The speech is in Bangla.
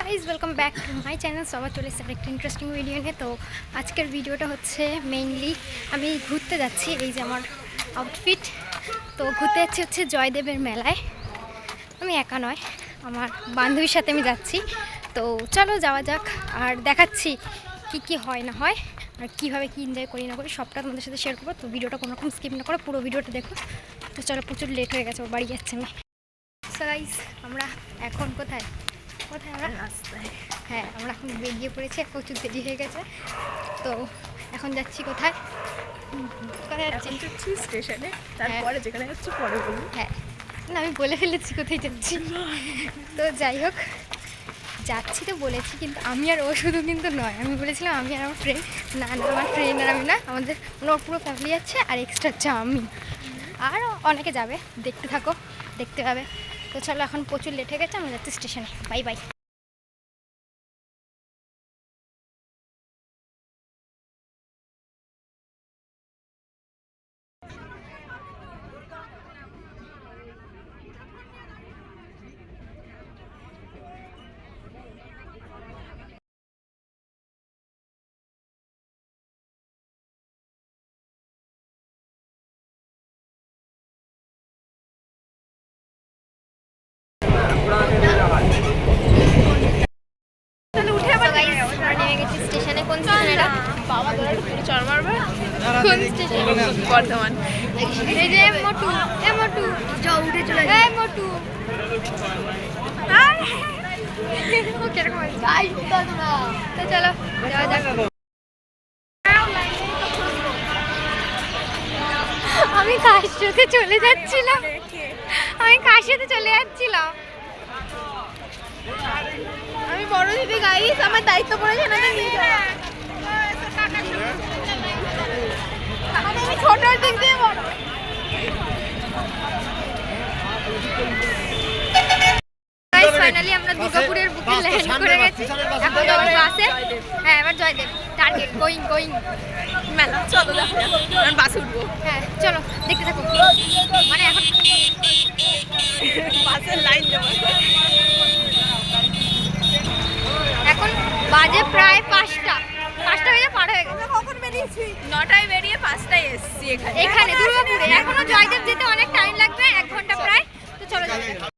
Guys welcome back to my channel সবার চলে এসেছে একটা ইন্টারেস্টিং ভিডিও নিয়ে। তো আজকের ভিডিওটা হচ্ছে মেইনলি আমি ঘুরতে যাচ্ছি এই যে আমার আউটফিট তো ঘুরতে যাচ্ছি হচ্ছে জয়দেবের মেলায়। আমি একা নয় আমার বান্ধবীর সাথে আমি যাচ্ছি। তো চলো যাওয়া যাক আর দেখাচ্ছি কি কি হয় না হয় আর কীভাবে কী এনজয় করি না করি সবটা তোমাদের সাথে শেয়ার করব। তো ভিডিওটা কোনো রকম স্কিপ না করে পুরো ভিডিওটা দেখো। তো চলো প্রচুর লেট হয়ে গেছে ওর বাড়ি যাচ্ছে আমি guys, আমরা এখন কোথায়? কোথায় আমরা রাস্তায় হ্যাঁ আমরা এখন বেরিয়ে পড়েছি প্রচুর দেরি হয়ে গেছে। তো এখন যাচ্ছি কোথায়? কোথায় যাচ্ছি? স্টেশনে তারপরে যেখানে যাচ্ছি পরে হ্যাঁ না আমি বলে ফেলেছি কোথায় যাচ্ছি। তো যাই হোক যাচ্ছি তো বলেছি কিন্তু আমি আর ও শুধু কিন্তু নয়। আমি বলেছিলাম আমি আর আমার ফ্রেন্ড না না আমার ফ্রেন্ড আর আমি না আমাদের ওর পুরো ফ্যামিলি যাচ্ছে আর এক্সট্রা হচ্ছে আমি। আর অনেকে যাবে দেখতে থাকো দেখতে পাবে। তো চলো এখন প্রচুর লেট হয়ে গেছে আমি যাচ্ছি স্টেশনে বাই বাই বাবা তোরা পুরো চড় মারবে। কোন স্টেশন বর্ধমান। এই যে মোটু এ মোটু যাও উঠে চলে এ মোটু ও কীরকম আছে? তো চলো যাওয়া যাক। আমি কাশিতে চলে যাচ্ছিলাম। আমি কাশিতে চলে যাচ্ছিলাম। আমি বড় দিদি গাইস আমার দায়িত্ব পড়েছে না নিয়ে যাওয়া ছোটর দিক দিয়ে বড় ফাইনালি আমরা দুর্গাপুরের বুকে ল্যান্ড করে গেছি। এখন যাব বাসে হ্যাঁ এবার জয়দেব। টার্গেট গোয়িং গোয়িং মেলা। চলো। দেখো বাসে উঠবো। হ্যাঁ চলো দেখতে থাকো। মানে এখন বাসের লাইন এখন বাজে প্রায় পাঁচটা। কখন বেরিয়েছি? নটায় বেরিয়ে পাঁচটায় এসছি এখানে। এখানে দুর্গাপুরে এখনও জয়দেব যেতে অনেক টাইম লাগবে এক ঘণ্টা প্রায়। তো চলো যাক।